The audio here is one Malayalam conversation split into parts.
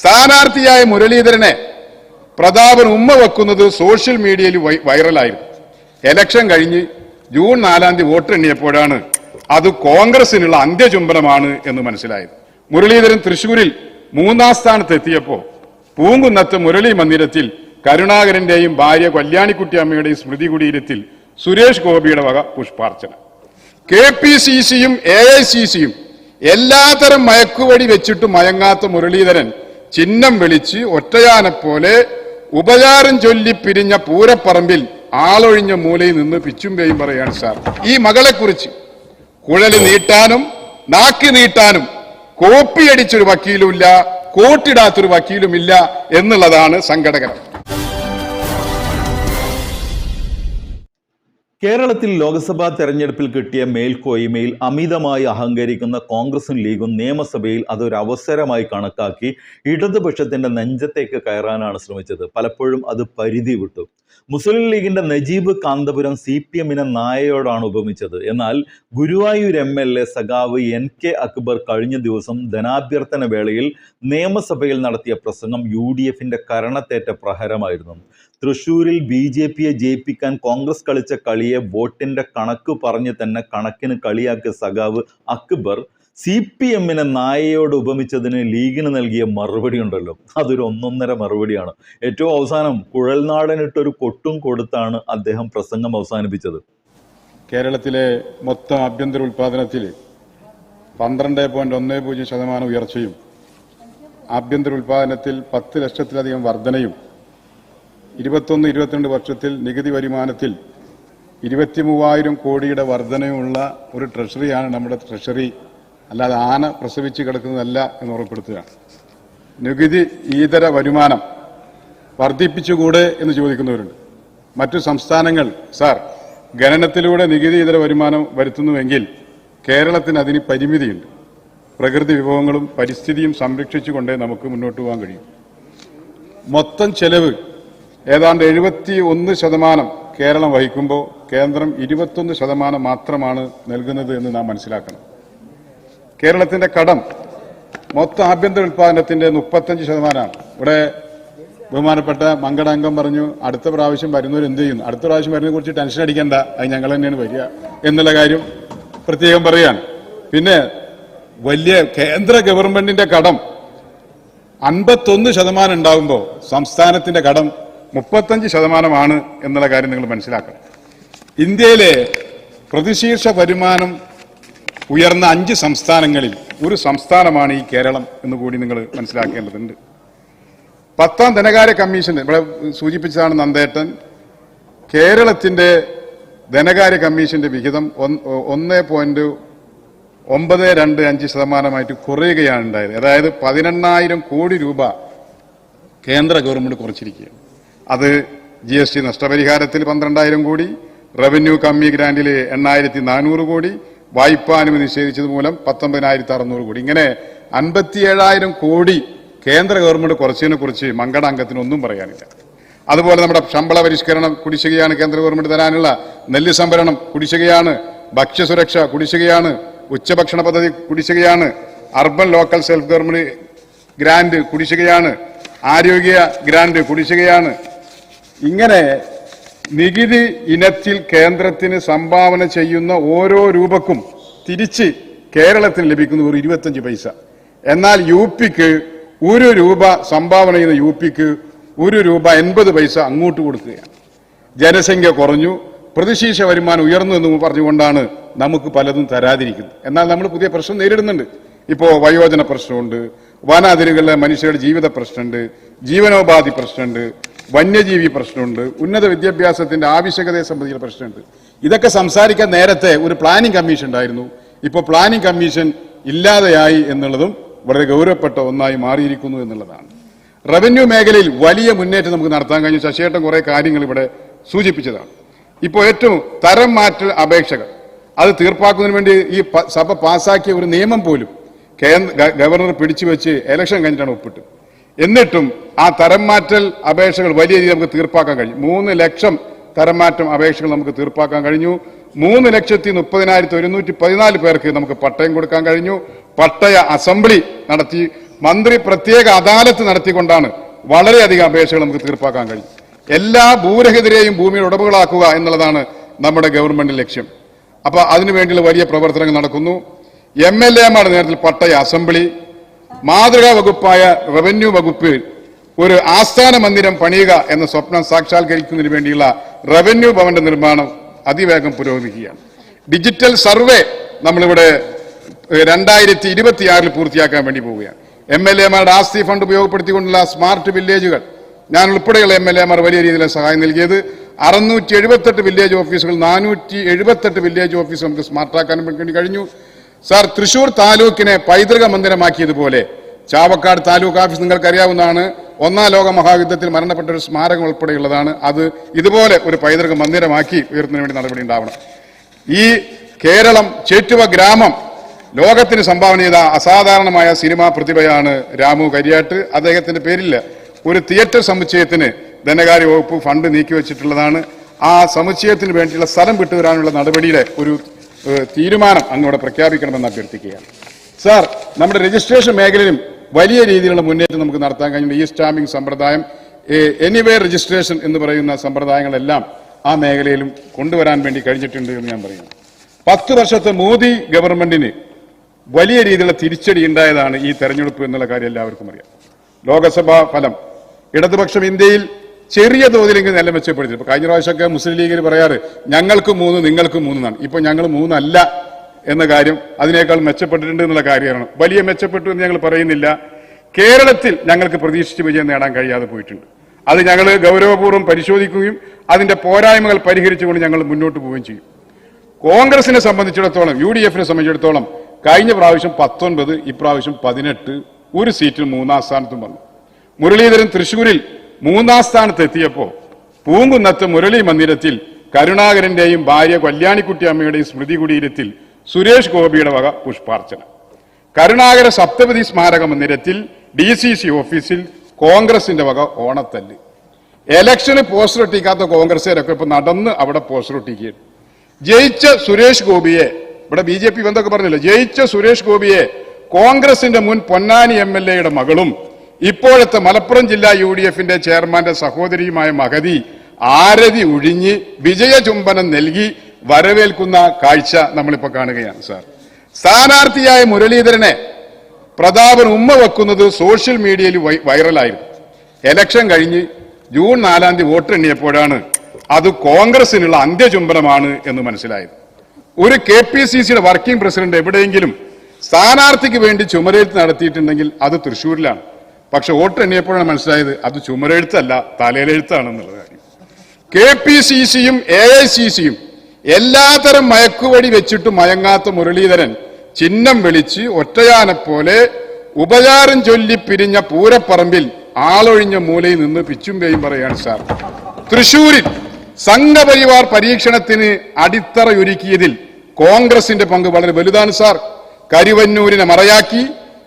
സ്ഥാനാർത്ഥിയായ മുരളീധരനെ പ്രതാപൻ ഉമ്മ വെക്കുന്നത് സോഷ്യൽ മീഡിയയിൽ വൈറലായിരുന്നു. എലക്ഷൻ കഴിഞ്ഞ് ജൂൺ നാലാം തീയതി വോട്ടെണ്ണിയപ്പോഴാണ് അത് കോൺഗ്രസിനുള്ള അന്ത്യചുംബനമാണ് എന്ന് മനസ്സിലായത്. മുരളീധരൻ തൃശൂരിൽ മൂന്നാം സ്ഥാനത്ത് എത്തിയപ്പോ പൂങ്കുന്നത്ത് മുരളി മന്ദിരത്തിൽ കരുണാകരന്റെയും ഭാര്യ കല്യാണിക്കുട്ടി അമ്മയുടെയും സ്മൃതി കുടീരത്തിൽ സുരേഷ് ഗോപിയുടെ വക പുഷ്പാർച്ചന. കെ പി സി സിയും എ ഐ സി സിയും എല്ലാത്തരം മയക്കുവടി വെച്ചിട്ട് മയങ്ങാത്ത മുരളീധരൻ ചിഹ്നം വിളിച്ച് ഒറ്റയാനെ പോലെ ഉപചാരം ചൊല്ലി പിരിഞ്ഞ പൂരപ്പറമ്പിൽ ആളൊഴിഞ്ഞ മൂലയിൽ നിന്ന് പിച്ചും പേയും പറയാണ് സാർ. ഈ മകളെക്കുറിച്ച് കുഴൽ നീട്ടാനും നാക്കി നീട്ടാനും കോപ്പിയടിച്ചൊരു വക്കീലുമില്ല കോട്ടിടാത്തൊരു വക്കീലുമില്ല എന്നുള്ളതാണ് സങ്കടകരം. കേരളത്തിൽ ലോക്സഭാ തെരഞ്ഞെടുപ്പിൽ കിട്ടിയ മേൽക്കോയ്മയിൽ അമിതമായി അഹങ്കരിക്കുന്ന കോൺഗ്രസും ലീഗും നിയമസഭയിൽ അതൊരു അവസരമായി കണക്കാക്കി ഇടതുപക്ഷത്തിന്റെ നെഞ്ചത്തേക്ക് കയറാനാണ് ശ്രമിച്ചത്. പലപ്പോഴും അത് പരിധി വിട്ടു. മുസ്ലിം ലീഗിന്റെ നജീബ് കാന്തപുരം സി പി എമ്മിനെ നായയോടാണ് ഉപമിച്ചത്. എന്നാൽ ഗുരുവായൂർ എം എൽ എ സഖാവ് എൻ കെ അക്ബർ കഴിഞ്ഞ ദിവസം ധനാഭ്യർത്ഥന വേളയിൽ നിയമസഭയിൽ നടത്തിയ പ്രസംഗം യു ഡി എഫിന്റെ കരണത്തേറ്റ പ്രഹരമായിരുന്നു. തൃശൂരിൽ ബി ജെ പിയെ ജയിപ്പിക്കാൻ കോൺഗ്രസ് കളിച്ച കളിയെ വോട്ടിന്റെ കണക്ക് പറഞ്ഞ് തന്നെ കണക്കിന് കളിയാക്കിയ സഖാവ് അക്ബർ സി പി എമ്മിനെ നായയോട് ഉപമിച്ചതിന് ലീഗിന് നൽകിയ മറുപടി ഉണ്ടല്ലോ. അതൊരു ഒന്നൊന്നര മറുപടിയാണ്. ഏറ്റവും അവസാനം കുഴൽനാടനിട്ടൊരു കൊട്ടും കൊടുത്താണ് അദ്ദേഹം പ്രസംഗം അവസാനിപ്പിച്ചത്. കേരളത്തിലെ മൊത്തം ആഭ്യന്തര ഉൽപാദനത്തിൽ പന്ത്രണ്ട് പോയിന്റ് ഒന്ന് പൂജ്യം ശതമാനം ഉയർച്ചയും ആഭ്യന്തര ഉൽപാദനത്തിൽ പത്ത് ലക്ഷത്തിലധികം വർധനയും ഇരുപത്തൊന്ന് ഇരുപത്തിരണ്ട് വർഷത്തിൽ നികുതി വരുമാനത്തിൽ ഇരുപത്തി മൂവായിരം കോടിയുടെ വർധനയുമുള്ള ഒരു ട്രഷറിയാണ് നമ്മുടെ ട്രഷറി അല്ലാതെ ആന പ്രസവിച്ച് കിടക്കുന്നതല്ല എന്ന് ഉറപ്പെടുത്തുകയാണ് നികുതി ഈതര വരുമാനം വർദ്ധിപ്പിച്ചുകൂടെ എന്ന് ചോദിക്കുന്നവരുണ്ട്. മറ്റു സംസ്ഥാനങ്ങൾ സാർ ഗണനത്തിലൂടെ നികുതി ഇതര വരുമാനം വരുത്തുന്നുവെങ്കിൽ കേരളത്തിന് അതിന് പരിമിതിയുണ്ട്. പ്രകൃതി വിഭവങ്ങളും പരിസ്ഥിതിയും സംരക്ഷിച്ചുകൊണ്ടേ നമുക്ക് മുന്നോട്ട് പോകാൻ കഴിയും. മൊത്തം ചെലവ് ഏതാണ്ട് എഴുപത്തി ഒന്ന് ശതമാനം കേരളം വഹിക്കുമ്പോൾ കേന്ദ്രം ഇരുപത്തൊന്ന് ശതമാനം മാത്രമാണ് നൽകുന്നത് എന്ന് നാം മനസ്സിലാക്കണം. കേരളത്തിന്റെ കടം മൊത്തം ആഭ്യന്തര ഉൽപാദനത്തിന്റെ മുപ്പത്തഞ്ച് ശതമാനമാണ്. ഇവിടെ ബഹുമാനപ്പെട്ട മങ്കടാംഗം പറഞ്ഞു അടുത്ത പ്രാവശ്യം വരുന്നവർ എന്ത് ചെയ്യുന്നു? അടുത്ത പ്രാവശ്യം വരുന്നതിനെ കുറിച്ച് ടെൻഷൻ അടിക്കേണ്ട അത് ഞങ്ങൾ തന്നെയാണ് വരിക എന്നുള്ള കാര്യം പ്രത്യേകം പറയുകയാണ്. പിന്നെ വലിയ കേന്ദ്ര ഗവൺമെന്റിന്റെ കടം അൻപത്തൊന്ന് ശതമാനം ഉണ്ടാകുമ്പോൾ സംസ്ഥാനത്തിന്റെ കടം മുപ്പത്തഞ്ച് ശതമാനമാണ് എന്നുള്ള കാര്യം നിങ്ങൾ മനസ്സിലാക്കണം. ഇന്ത്യയിലെ പ്രതിശീർഷ വരുമാനം ഉയർന്ന അഞ്ച് സംസ്ഥാനങ്ങളിൽ ഒരു സംസ്ഥാനമാണ് ഈ കേരളം എന്ന് കൂടി നിങ്ങൾ മനസ്സിലാക്കേണ്ടതുണ്ട്. പത്താം ധനകാര്യ കമ്മീഷൻ ഇവിടെ സൂചിപ്പിച്ചതാണ് നന്ദേട്ടൻ കേരളത്തിന്റെ ധനകാര്യ കമ്മീഷന്റെ വിഹിതം ഒന്ന് പോയിന്റ് ഒമ്പത് രണ്ട് അഞ്ച് ശതമാനമായിട്ട് കുറയുകയാണ് ഉണ്ടായത്. അതായത് പതിനെണ്ണായിരം കോടി രൂപ കേന്ദ്ര ഗവൺമെന്റ് കുറച്ചിരിക്കുകയാണ്. അത് ജി എസ് ടി നഷ്ടപരിഹാരത്തിൽ പന്ത്രണ്ടായിരം കോടി റവന്യൂ കമ്മി ഗ്രാൻഡിൽ എണ്ണായിരത്തി നാനൂറ് കോടി വായ്പാനുമതി നിഷേധിച്ചത് മൂലം പത്തൊമ്പതിനായിരത്തി അറുന്നൂറ് കോടി. ഇങ്ങനെ അൻപത്തിയേഴായിരം കോടി കേന്ദ്ര ഗവൺമെന്റ് കുറച്ചതിനെ കുറിച്ച് മങ്കടാംഗത്തിന് ഒന്നും പറയാനില്ല. അതുപോലെ നമ്മുടെ ശമ്പള പരിഷ്കരണം കുടിശ്ശികയാണ് കേന്ദ്ര ഗവൺമെന്റ് തരാനുള്ള നെല്ല് സംഭരണം കുടിശ്ശികയാണ് ഭക്ഷ്യസുരക്ഷ കുടിശ്ശികയാണ് ഉച്ചഭക്ഷണ പദ്ധതി കുടിശ്ശികയാണ് urban local self government grant കുടിശ്ശികയാണ് ആരോഗ്യ ഗ്രാന്റ് കുടിശ്ശികയാണ്. ഇങ്ങനെ നികുതി ഇനത്തിൽ കേന്ദ്രത്തിന് സംഭാവന ചെയ്യുന്ന ഓരോ രൂപക്കും തിരിച്ച് കേരളത്തിന് ലഭിക്കുന്ന ഒരു ഇരുപത്തഞ്ച് പൈസ. എന്നാൽ യു പിക്ക് ഒരു രൂപ സംഭാവന ചെയ്യുന്ന യു പിക്ക് ഒരു രൂപ എൺപത് പൈസ അങ്ങോട്ട് കൊടുക്കുകയാണ്. ജനസംഖ്യ കുറഞ്ഞു പ്രതിശീർഷ വരുമാനം ഉയർന്നു എന്ന് പറഞ്ഞുകൊണ്ടാണ് നമുക്ക് പലതും തരാതിരിക്കുന്നത്. എന്നാൽ നമ്മൾ പുതിയ പ്രശ്നം നേരിടുന്നുണ്ട്. ഇപ്പോൾ വയോജന പ്രശ്നമുണ്ട് വനാതിരുകളിലെ മനുഷ്യരുടെ ജീവിത പ്രശ്നമുണ്ട് ജീവനോപാധി പ്രശ്നമുണ്ട് വന്യജീവി പ്രശ്നമുണ്ട് ഉന്നത വിദ്യാഭ്യാസത്തിന്റെ ആവശ്യകതയെ സംബന്ധിച്ച പ്രശ്നമുണ്ട്. ഇതൊക്കെ സംസാരിക്കാൻ നേരത്തെ ഒരു പ്ലാനിംഗ് കമ്മീഷൻ ഉണ്ടായിരുന്നു. ഇപ്പോൾ പ്ലാനിംഗ് കമ്മീഷൻ ഇല്ലാതെയായി എന്നുള്ളതും വളരെ ഗൗരവപ്പെട്ട ഒന്നായി മാറിയിരിക്കുന്നു എന്നുള്ളതാണ്. റവന്യൂ മേഖലയിൽ വലിയ മുന്നേറ്റം നമുക്ക് നടത്താൻ കഴിഞ്ഞു. ശശിയേട്ടൻ കുറെ കാര്യങ്ങൾ ഇവിടെ സൂചിപ്പിച്ചതാണ്. ഇപ്പോൾ ഏറ്റവും തരം മാറ്റ അപേക്ഷകൾ. അത് തീർപ്പാക്കുന്നതിന് വേണ്ടി ഈ സഭ പാസാക്കിയ ഒരു നിയമം പോലും ഗവർണർ പിടിച്ചു വെച്ച് ഇലക്ഷൻ കഴിഞ്ഞിട്ടാണ് ഒപ്പിട്ട് എന്നിട്ടും ആ തരം മാറ്റൽ അപേക്ഷകൾ വലിയ രീതിയിൽ നമുക്ക് തീർപ്പാക്കാൻ കഴിഞ്ഞു. മൂന്ന് ലക്ഷം തരം മാറ്റം അപേക്ഷകൾ നമുക്ക് തീർപ്പാക്കാൻ കഴിഞ്ഞു. മൂന്ന് ലക്ഷത്തി മുപ്പതിനായിരത്തി ഒരുന്നൂറ്റി പതിനാല് പേർക്ക് നമുക്ക് പട്ടയം കൊടുക്കാൻ കഴിഞ്ഞു. പട്ടയ അസംബ്ലി നടത്തി മന്ത്രി പ്രത്യേക അദാലത്ത് നടത്തിക്കൊണ്ടാണ് വളരെയധികം അപേക്ഷകൾ നമുക്ക് തീർപ്പാക്കാൻ കഴിഞ്ഞു എല്ലാ ഭൂരഹിതരെയും ഭൂമിയുടെ ഉടമകളാക്കുക എന്നുള്ളതാണ് നമ്മുടെ ഗവൺമെന്റ് ലക്ഷ്യം. അപ്പൊ അതിനുവേണ്ടിയുള്ള വലിയ പ്രവർത്തനങ്ങൾ നടക്കുന്നു. എം എൽ എമാരുടെ നേതൃത്വത്തിൽ പട്ടയ അസംബ്ലി മാതൃകാ വകുപ്പായ റവന്യൂ വകുപ്പിൽ ഒരു ആസ്ഥാന മന്ദിരം പണിയുക എന്ന സ്വപ്നം സാക്ഷാത്കരിക്കുന്നതിന് വേണ്ടിയുള്ള റവന്യൂ ഭവന്റെ നിർമ്മാണം അതിവേഗം പുരോഗമിക്കുകയാണ്. ഡിജിറ്റൽ സർവേ നമ്മളിവിടെ രണ്ടായിരത്തി ഇരുപത്തിയാറിൽ പൂർത്തിയാക്കാൻ വേണ്ടി പോവുകയാണ്. എം എൽ എമാരുടെ ആസ്തി ഫണ്ട് ഉപയോഗപ്പെടുത്തിക്കൊണ്ടുള്ള സ്മാർട്ട് വില്ലേജുകൾ. ഞാൻ ഉൾപ്പെടെയുള്ള എം എൽ എമാർ വലിയ രീതിയിൽ സഹായം നൽകിയത് അറുന്നൂറ്റി എഴുപത്തെട്ട് വില്ലേജ് ഓഫീസുകൾ നാനൂറ്റി എഴുപത്തെട്ട് വില്ലേജ് ഓഫീസ് നമുക്ക് സ്മാർട്ടാക്കാൻ വേണ്ടി കഴിഞ്ഞു. സാർ തൃശൂർ താലൂക്കിനെ പൈതൃക മന്ദിരമാക്കിയതുപോലെ ചാവക്കാട് താലൂക്ക് ഓഫീസ് നിങ്ങൾക്ക് അറിയാവുന്നതാണ് ഒന്നാം ലോക മഹായുദ്ധത്തിൽ മരണപ്പെട്ട ഒരു സ്മാരകം ഉൾപ്പെടെയുള്ളതാണ്. അത് ഇതുപോലെ ഒരു പൈതൃക മന്ദിരമാക്കി ഉയർത്തുന്നതിന് വേണ്ടി നടപടി ഉണ്ടാവണം. ഈ കേരളം ചേറ്റുവ ഗ്രാമം ലോകത്തിന് സംഭാവന ചെയ്ത അസാധാരണമായ സിനിമാ പ്രതിഭയാണ് രാമു കരിയാട്ട്. അദ്ദേഹത്തിന്റെ പേരിൽ ഒരു തിയേറ്റർ സമുച്ചയത്തിന് ധനകാര്യ വകുപ്പ് ഫണ്ട് നീക്കിവെച്ചിട്ടുള്ളതാണ്. ആ സമുച്ചയത്തിന് വേണ്ടിയുള്ള സ്ഥലം വിട്ടുതരാനുള്ള നടപടിയുടെ ഒരു തീരുമാനം അങ്ങോട്ട് പ്രഖ്യാപിക്കണമെന്ന് അഭ്യർത്ഥിക്കുകയാണ്. സാർ നമ്മുടെ രജിസ്ട്രേഷൻ മേഖലയിലും വലിയ രീതിയിലുള്ള മുന്നേറ്റം നമുക്ക് നടത്താൻ കഴിഞ്ഞു ഈ സ്റ്റാമ്പിംഗ് സമ്പ്രദായം എനിവേ രജിസ്ട്രേഷൻ എന്ന് പറയുന്ന സമ്പ്രദായങ്ങളെല്ലാം ആ മേഖലയിലും കൊണ്ടുവരാൻ വേണ്ടി കഴിഞ്ഞിട്ടുണ്ട് എന്ന് ഞാൻ പറയുന്നു. പത്ത് വർഷത്തെ മോദി ഗവൺമെന്റിന് വലിയ രീതിയിലുള്ള തിരിച്ചടി ഉണ്ടായതാണ് ഈ തെരഞ്ഞെടുപ്പ് എന്നുള്ള കാര്യം എല്ലാവർക്കും അറിയാം. ലോകസഭാ ഫലം ഇടതുപക്ഷം ഇന്ത്യയിൽ ചെറിയ തോതിലെങ്കിലും നില മെച്ചപ്പെടുത്തി ഇപ്പൊ കഴിഞ്ഞ പ്രാവശ്യമൊക്കെ മുസ്ലിം ലീഗിൽ പറയാറ് ഞങ്ങൾക്ക് മൂന്ന് നിങ്ങൾക്ക് മൂന്നാണ് ഇപ്പൊ ഞങ്ങൾ മൂന്നല്ല എന്ന കാര്യം അതിനേക്കാൾ മെച്ചപ്പെട്ടിട്ടുണ്ട് എന്നുള്ള കാര്യമാണ്. വലിയ മെച്ചപ്പെട്ടു എന്ന് ഞങ്ങൾ പറയുന്നില്ല. കേരളത്തിൽ ഞങ്ങൾക്ക് പ്രതീക്ഷിച്ച് വിജയം നേടാൻ കഴിയാതെ പോയിട്ടുണ്ട്. അത് ഞങ്ങൾ ഗൗരവപൂർവം പരിശോധിക്കുകയും അതിന്റെ പോരായ്മകൾ പരിഹരിച്ചുകൊണ്ട് ഞങ്ങൾ മുന്നോട്ട് പോവുകയും ചെയ്യും. കോൺഗ്രസിനെ സംബന്ധിച്ചിടത്തോളം യു ഡി എഫിനെ സംബന്ധിച്ചിടത്തോളം കഴിഞ്ഞ പ്രാവശ്യം പത്തൊൻപത് ഇപ്രാവശ്യം പതിനെട്ട് ഒരു സീറ്റിൽ മൂന്നാം സ്ഥാനത്തും വന്നു. മുരളീധരൻ തൃശൂരിൽ മൂന്നാം സ്ഥാനത്ത് എത്തിയപ്പോ പൂങ്കുന്നത്ത് മുരളി മന്ദിരത്തിൽ കരുണാകരന്റെയും ഭാര്യ കല്യാണിക്കുട്ടി അമ്മയുടെയും സ്മൃതി കുടീരത്തിൽ സുരേഷ് ഗോപിയുടെ വക പുഷ്പാർച്ചന. കരുണാകര സപ്തപതി സ്മാരക മന്ദിരത്തിൽ ഡി സി സി ഓഫീസിൽ കോൺഗ്രസിന്റെ വക ഓണത്തല്ല്. എലക്ഷന് പോസ്റ്റർ ഒട്ടിക്കാത്ത കോൺഗ്രസുകാരൊക്കെ ഇപ്പൊ നടന്ന് അവിടെ പോസ്റ്റർ ഒട്ടിക്കുകയാണ്. ജയിച്ച സുരേഷ് ഗോപിയെ ഇവിടെ ബി ജെ പി എന്തൊക്കെ പറഞ്ഞില്ല ജയിച്ച സുരേഷ് ഗോപിയെ കോൺഗ്രസിന്റെ മുൻ പൊന്നാനി എം എൽ എയുടെ മകളും ഇപ്പോഴത്തെ മലപ്പുറം ജില്ലാ യു ഡി എഫിന്റെ ചെയർമാന്റെ സഹോദരിയുമായ മഹതി ആരതി ഒഴിഞ്ഞ് വിജയചുംബനം നൽകി വരവേൽക്കുന്ന കാഴ്ച നമ്മളിപ്പോ കാണുകയാണ് സാർ. സ്ഥാനാർത്ഥിയായ മുരളീധരനെ പ്രതാപൻ ഉമ്മ വെക്കുന്നത് സോഷ്യൽ മീഡിയയിൽ വൈറലായിരുന്നു. എലക്ഷൻ കഴിഞ്ഞ് ജൂൺ നാലാം തീയതി വോട്ടെണ്ണിയപ്പോഴാണ് അത് കോൺഗ്രസിനുള്ള അന്ത്യചുംബനമാണ് എന്ന് മനസ്സിലായത്. ഒരു കെ പി സി സിയുടെ വർക്കിംഗ് പ്രസിഡന്റ് എവിടെയെങ്കിലും സ്ഥാനാർത്ഥിക്ക് വേണ്ടി ചുമരേറ്റ് നടത്തിയിട്ടുണ്ടെങ്കിൽ അത് തൃശ്ശൂരിലാണ്. പക്ഷെ വോട്ട് എണ്ണിയപ്പോഴാണ് മനസ്സിലായത് അത് ചുമരെഴുത്തല്ല തലയിലെഴുത്താണെന്നുള്ള കാര്യം. കെ പി സി സിയും എ ഐ സി സിയും എല്ലാതരം മയക്കുവടി വെച്ചിട്ട് മയങ്ങാത്ത മുരളീധരൻ ചിഹ്നം വിളിച്ച് ഒറ്റയാനെ പോലെ ഉപചാരം ചൊല്ലി പിരിഞ്ഞ പൂരപ്പറമ്പിൽ ആളൊഴിഞ്ഞ മൂലയിൽ നിന്ന് പിച്ചും പേയും പറയാണ് സാർ. തൃശൂരിൽ സംഘപരിവാർ പരീക്ഷണത്തിന് അടിത്തറയൊരുക്കിയതിൽ കോൺഗ്രസിന്റെ പങ്ക് വളരെ വലുതാണ് സാർ. കരുവന്നൂരിനെ മറയാക്കി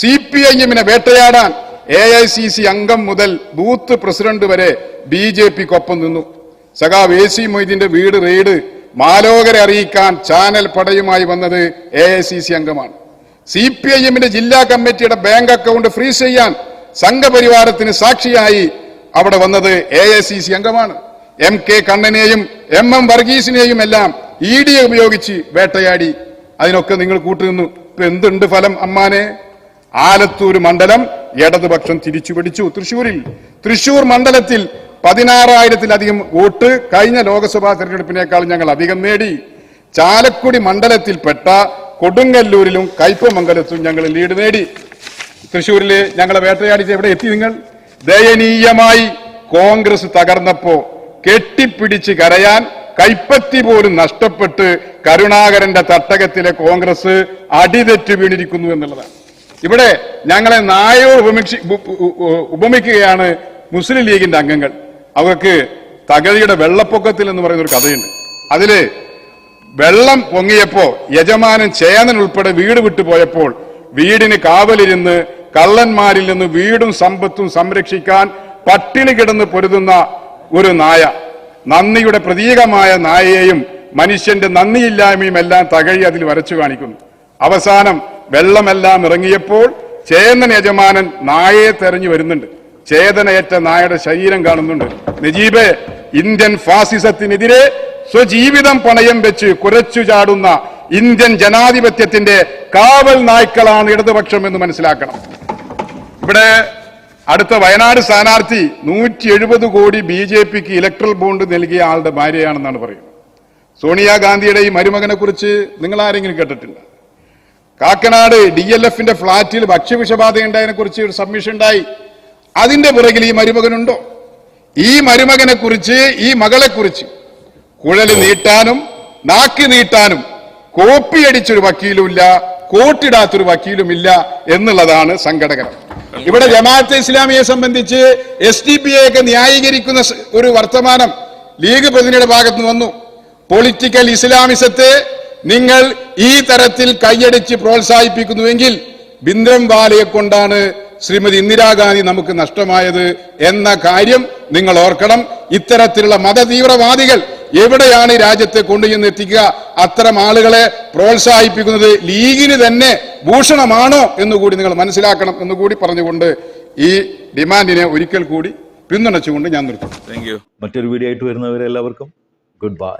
സി പി ഐ എമ്മിനെ വേട്ടയാടാൻ എ ഐ സി സി അംഗം മുതൽ ബൂത്ത് പ്രസിഡന്റ് വരെ ബി ജെ പിക്കൊപ്പം നിന്നു. സഖാവ് എ സി മൊയ്തീന്റെ വീട് റെയ്ഡ് മാലോകരെ അറിയിക്കാൻ ചാനൽ പടയുമായി വന്നത് എ ഐ സി സി അംഗമാണ്. സി പി ഐ എമ്മിന്റെ ജില്ലാ കമ്മിറ്റിയുടെ ബാങ്ക് അക്കൗണ്ട് ഫ്രീസ് ചെയ്യാൻ സംഘപരിവാരത്തിന് സാക്ഷിയായി അവിടെ വന്നത് എ ഐ സി സി അംഗമാണ്. എം കെ കണ്ണനെയും എം എം വർഗീസിനെയും എല്ലാം ഇ ഡി ഉപയോഗിച്ച് വേട്ടയാടി. അതിനൊക്കെ നിങ്ങൾ കൂട്ടുനിന്നു. ഇപ്പൊ എന്തുണ്ട് ഫലം അമ്മാനെ? ആലത്തൂർ മണ്ഡലം ഇടതുപക്ഷം തിരിച്ചു പിടിച്ചു. തൃശൂരിൽ തൃശൂർ മണ്ഡലത്തിൽ പതിനാറായിരത്തിലധികം വോട്ട് കഴിഞ്ഞ ലോക്സഭാ തെരഞ്ഞെടുപ്പിനേക്കാൾ ഞങ്ങൾ അധികം നേടി. ചാലക്കുടി മണ്ഡലത്തിൽപ്പെട്ട കൊടുങ്ങല്ലൂരിലും കയ്പമംഗലത്തും ഞങ്ങൾ ലീഡ് നേടി. തൃശൂരിൽ ഞങ്ങളെ വേട്ടയാടിച്ച് എവിടെ എത്തി നിങ്ങൾ? ദയനീയമായി കോൺഗ്രസ് തകർന്നപ്പോ കെട്ടിപ്പിടിച്ച് കരയാൻ കൈപ്പത്തി പോലും നഷ്ടപ്പെട്ട് കരുണാകരന്റെ തട്ടകത്തിലെ കോൺഗ്രസ് അടിതെറ്റ് വീണിരിക്കുന്നു എന്നുള്ളതാണ്. ഇവിടെ ഞങ്ങളെ നായോട് ഉപമിക്ഷി ഉപമിക്കുകയാണ് മുസ്ലിം ലീഗിന്റെ അംഗങ്ങൾ. അവർക്ക് തകഴിയുടെ വെള്ളപ്പൊക്കത്തിൽ എന്ന് പറയുന്ന ഒരു കഥയുണ്ട്. അതിൽ വെള്ളം പൊങ്ങിയപ്പോ യജമാനൻ ചേനൻ ഉൾപ്പെടെ വീട് വിട്ടുപോയപ്പോൾ വീടിന് കാവലിരുന്ന് കള്ളന്മാരിൽ നിന്ന് വീടും സമ്പത്തും സംരക്ഷിക്കാൻ പട്ടിണി കിടന്ന് പൊരുതുന്ന ഒരു നായ. നന്ദിയുടെ പ്രതീകമായ നായയെയും മനുഷ്യന്റെ നന്ദിയില്ലായ്മയും എല്ലാം തകഴി അതിൽ വരച്ചു കാണിക്കുന്നു. അവസാനം വെള്ളമെല്ലാം ഇറങ്ങിയപ്പോൾ ചേന്നൻ യജമാനൻ നായയെ തെരഞ്ഞു വരുന്നുണ്ട്. ചേതനയേറ്റ നായയുടെ ശരീരം കാണുന്നുണ്ട്. നജീബെ ഇന്ത്യൻ ഫാസിസത്തിനെതിരെ സ്വജീവിതം പണയം വെച്ച് കുരച്ചു ചാടുന്ന ഇന്ത്യൻ ജനാധിപത്യത്തിന്റെ കാവൽ നായ്ക്കളാണ് ഇടതുപക്ഷം എന്ന് മനസ്സിലാക്കണം. ഇവിടെ അടുത്ത വയനാട് സ്ഥാനാർത്ഥി നൂറ്റി എഴുപത് കോടി ബി ജെ പിക്ക് ഇലക്ട്രൽ ബോണ്ട് നൽകിയ ആളുടെ ഭാര്യയാണെന്നാണ് പറയുന്നത്. ഈ മരുമകനെ കുറിച്ച് നിങ്ങൾ ആരെങ്കിലും കേട്ടിട്ടില്ല? കാക്കനാട് ഡി എൽ എഫിന്റെ ഫ്ളാറ്റിൽ ഭക്ഷ്യവിഷബാധ ഉണ്ടായതിനെ കുറിച്ച് ഒരു സബ്മിഷൻ ഉണ്ടായി. അതിന്റെ പുറകിൽ ഈ മരുമകനുണ്ടോ? ഈ മരുമകനെ കുറിച്ച് ഈ മകളെ കുറിച്ച് കുഴൽ നീട്ടാനും നാക്കി നീട്ടാനും കോപ്പിയടിച്ചൊരു വക്കീലുമില്ല കോട്ടിടാത്തൊരു വക്കീലുമില്ല എന്നുള്ളതാണ് സങ്കടകരം. ഇവിടെ ജമാഅത്തെ ഇസ്ലാമിയെ സംബന്ധിച്ച് എസ് ഡി പി ഒക്കെ ന്യായീകരിക്കുന്ന ഒരു വർത്തമാനം ലീഗ് പ്രതിനിധിയുടെ ഭാഗത്ത് വന്നു. പൊളിറ്റിക്കൽ ഇസ്ലാമിസത്തെ നിങ്ങൾ ഈ തരത്തിൽ കൈയടിച്ച് പ്രോത്സാഹിപ്പിക്കുന്നുവെങ്കിൽ ബിന്ദ്രം വാലയെ കൊണ്ടാണ് ശ്രീമതി ഇന്ദിരാഗാന്ധി നമുക്ക് നഷ്ടമായത് എന്ന കാര്യം നിങ്ങൾ ഓർക്കണം. ഇത്തരത്തിലുള്ള മതതീവ്രവാദികൾ എവിടെയാണ് ഈ രാജ്യത്തെ കൊണ്ടുചെന്ന് എത്തിക്കുക? അത്തരം ആളുകളെ പ്രോത്സാഹിപ്പിക്കുന്നത് ലീഗിന് തന്നെ ഭൂഷണമാണോ എന്നുകൂടി നിങ്ങൾ മനസ്സിലാക്കണം എന്നുകൂടി പറഞ്ഞുകൊണ്ട് ഈ ഡിമാൻഡിനെ ഒരിക്കൽ കൂടി പിന്തുണച്ചുകൊണ്ട് ഞാൻ നിർത്തും താങ്ക് യു മറ്റൊരു വീഡിയോ ആയിട്ട് വരുന്നവരെല്ലാവർക്കും ഗുഡ് ബൈ.